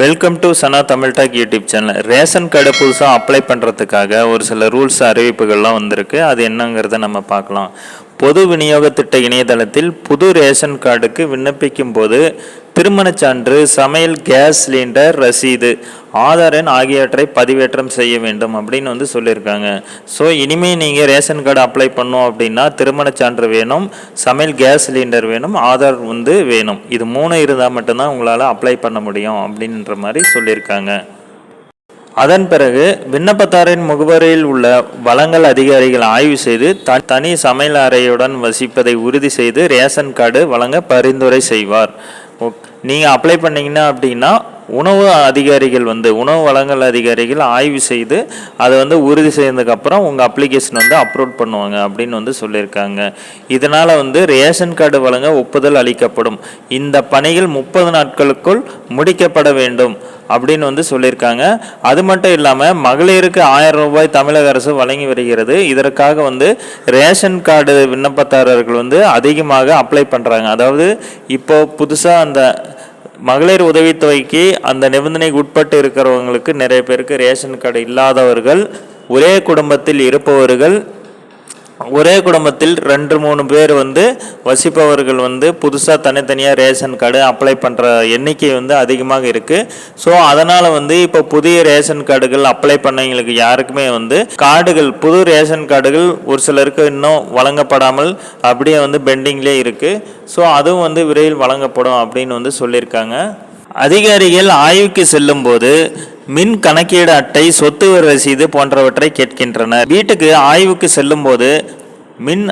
Welcome to Sana Tamil talk YouTube channel ration card புதுசாக apply பண்ணுறதுக்காக ஒரு சில ரூல்ஸ் அறிவிப்புகள்லாம் வந்திருக்கு. அது என்னங்கிறத நம்ம பார்க்கலாம். பொது விநியோக திட்ட இணையதளத்தில் புது ரேஷன் கார்டுக்கு விண்ணப்பிக்கும் போது திருமணச் சான்று சமையல் கேஸ் சிலிண்டர் ரசீது ஆதார் எண் ஆகியவற்றை பதிவேற்றம் செய்ய வேண்டும் அப்படின்னு வந்து சொல்லியிருக்காங்க. ஸோ இனிமேல் நீங்கள் ரேஷன் கார்டு அப்ளை பண்ணோம் அப்படின்னா திருமணச் சான்று வேணும் சமையல் கேஸ் சிலிண்டர் வேணும் ஆதார் வந்து வேணும். இது மூணு இருந்தால் மட்டும்தான் உங்களால் அப்ளை பண்ண முடியும் அப்படின்ற மாதிரி சொல்லியிருக்காங்க. அதன் பிறகு விண்ணப்பத்தாரின் முகவரியில் உள்ள வளங்கள் அதிகாரிகள் ஆய்வு செய்து த- தனி சமையல் அறையுடன் வசிப்பதை உறுதி செய்து ரேஷன் கார்டு வழங்க பரிந்துரை செய்வார். ஓக்- நீங்கள் அப்ளை பண்ணிங்கன்னா அப்படின்னா உணவு அதிகாரிகள் வந்து உணவு வழங்கல் அதிகாரிகள் ஆய்வு செய்து அதை வந்து உறுதி செய்ததுக்கப்புறம் உங்கள் அப்ளிகேஷன் வந்து அப்லோட் பண்ணுவாங்க அப்படின்னு வந்து சொல்லியிருக்காங்க. இதனால் வந்து ரேஷன் கார்டு வழங்க ஒப்புதல் அளிக்கப்படும். இந்த பணிகள் முப்பது நாட்களுக்குள் முடிக்கப்பட வேண்டும் அப்படின்னு வந்து சொல்லியிருக்காங்க. அது மட்டும் இல்லாமல் மகளிருக்கு ஆயிரம் ரூபாய் தமிழக அரசு வழங்கி வருகிறது. இதற்காக வந்து ரேஷன் கார்டு விண்ணப்பதாரர்கள் வந்து அதிகமாக அப்ளை பண்ணுறாங்க அதாவது இப்போ புதுசாக அந்த மகளிர் உதவித்தொகைக்கு அந்த நிபந்தனைக்கு உட்பட்டு இருக்கிறவங்களுக்கு நிறைய பேருக்கு ரேஷன் கார்டு இல்லாதவர்கள் ஒரே குடும்பத்தில் இருப்பவர்கள் ஒரே குடும்பத்தில் ரெண்டு மூணு பேர் வந்து வசிப்பவர்கள் வந்து புதுசாக தனித்தனியாக ரேஷன் கார்டு அப்ளை பண்ணுற எண்ணிக்கை வந்து அதிகமாக இருக்குது ஸோ அதனால் வந்து இப்போ புதிய ரேஷன் கார்டுகள் அப்ளை பண்ணவங்களுக்கு யாருக்குமே வந்து கார்டுகள் புது ரேஷன் கார்டுகள் ஒரு சிலருக்கு இன்னும் வழங்கப்படாமல் அப்படியே வந்து பெண்டிங்லேயே இருக்குது ஸோ அதுவும் வந்து விரைவில் வழங்கப்படும் அப்படின்னு வந்து சொல்லியிருக்காங்க. அதிகாரிகள் ஆய்வுக்கு செல்லும்போது மின் கணக்கீடு அட்டை சொத்து வரி ரசீது போன்றவற்றை கேட்கின்றனர். வீட்டுக்கு ஆய்வுக்கு செல்லும் போது மின்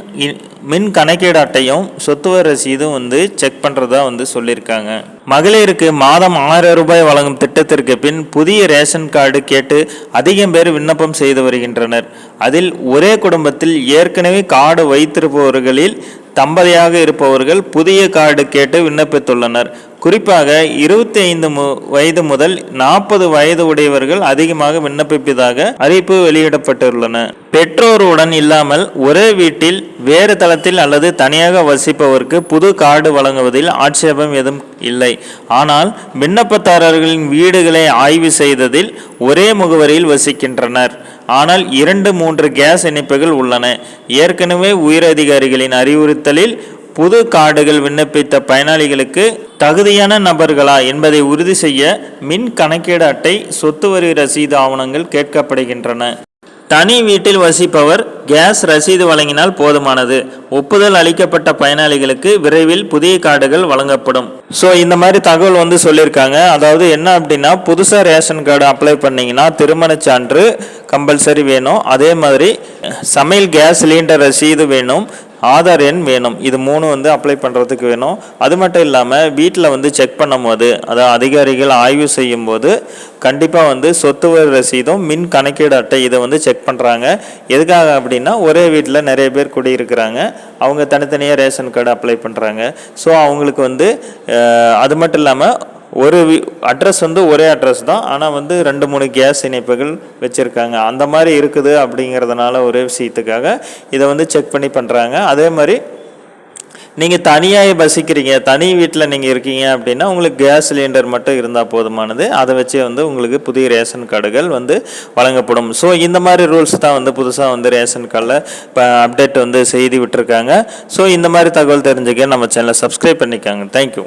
மின் கணக்கீடு அட்டையும் சொத்து வரி ரசீதும் வந்து செக் பண்ணுறதா வந்து சொல்லியிருக்காங்க. மகளிருக்கு மாதம் ஆயிரம் ரூபாய் வழங்கும் திட்டத்திற்கு பின் புதிய ரேஷன் கார்டு கேட்டு அதிகம் பேர் விண்ணப்பம் செய்து வருகின்றனர். அதில் ஒரே குடும்பத்தில் ஏற்கனவே கார்டு வைத்திருப்பவர்களில் தம்பதியாக இருப்பவர்கள் புதிய கார்டு கேட்டு விண்ணப்பித்துள்ளனர். குறிப்பாக இருபத்தி ஐந்து வயது முதல் நாற்பது வயது உடையவர்கள் அதிகமாக விண்ணப்பிப்பதாக அறிவிப்பு வெளியிடப்பட்டுள்ளன. பெற்றோருடன் இல்லாமல் ஒரே வீட்டில் வேறு தளத்தில் அல்லது தனியாக வசிப்பவருக்கு புது கார்டு வழங்குவதில் ஆட்சேபம் எதுவும் இல்லை. ஆனால் விண்ணப்பதாரர்களின் வீடுகளை ஆய்வு செய்ததில் ஒரே முகவரியில் வசிக்கின்றனர். ஆனால் இரண்டு மூன்று கேஸ் இணைப்புகள் உள்ளன. ஏற்கனவே உயரதிகாரிகளின் அறிவுறுத்தலில் புது கார்டுகள் விண்ணப்பித்த பயனாளிகளுக்கு தகுதியான நபர்களா என்பதை உறுதி செய்ய மின் கணக்கீடு அட்டை சொத்து வரி ரசீது ஆவணங்கள் கேட்கப்படுகின்றன. தனி வீட்டில் வசிப்பவர் கேஸ் ரசீது வழங்கினால் போதுமானது. ஒப்புதல் அளிக்கப்பட்ட பயனாளிகளுக்கு விரைவில் புதிய கார்டுகள் வழங்கப்படும். ஸோ இந்த மாதிரி தகவல் வந்து சொல்லியிருக்காங்க. அதாவது என்ன அப்படின்னா புதுசாக ரேஷன் கார்டு அப்ளை பண்ணிங்கன்னா திருமண சான்று கம்பல்சரி வேணும். அதே மாதிரி சமையல் கேஸ் சிலிண்டர் ரசீது வேணும். ஆதார் எண் வேணும். இது மூணு வந்து அப்ளை பண்ணுறதுக்கு வேணும். அது மட்டும் இல்லாமல் வீட்டில் வந்து செக் பண்ணும்போது அதாவது அதிகாரிகள் ஆய்வு செய்யும்போது கண்டிப்பாக வந்து சொத்து வரி ரசீதும் மின் கணக்கீடு அட்டை இதை வந்து செக் பண்ணுறாங்க எதுக்காக அப்படின்னா ஒரே வீட்டில் நிறைய பேர் குடியிருக்கிறாங்க. அவங்க தனித்தனியாக ரேஷன் கார்டு அப்ளை பண்ணுறாங்க ஸோ அவங்களுக்கு வந்து அது மட்டும் இல்லாமல் ஒரு அட்ரஸ் வந்து ஒரே அட்ரஸ் தான். ஆனால் வந்து ரெண்டு மூணு கேஸ் இணைப்புகள் வச்சுருக்காங்க. அந்த மாதிரி இருக்குது அப்படிங்கிறதுனால ஒரே விஷயத்துக்காக இதை வந்து செக் பண்ணி பண்ணுறாங்க அதே மாதிரி நீங்கள் தனியாக வசிக்கிறீங்க தனி வீட்டில் நீங்கள் இருக்கீங்க அப்படின்னா உங்களுக்கு கேஸ் சிலிண்டர் மட்டும் இருந்தால் போதுமானது. அதை வச்சு வந்து உங்களுக்கு புதிய ரேஷன் கார்டுகள் வந்து வழங்கப்படும். ஸோ இந்த மாதிரி ரூல்ஸ் தான் வந்து புதுசாக வந்து ரேஷன் கார்டில் இப்போ அப்டேட் வந்து செய்தி விட்டுருக்காங்க. ஸோ இந்த மாதிரி தகவல் தெரிஞ்சுக்க நம்ம சேனலை சப்ஸ்கிரைப் பண்ணிக்காங்க. தேங்க்யூ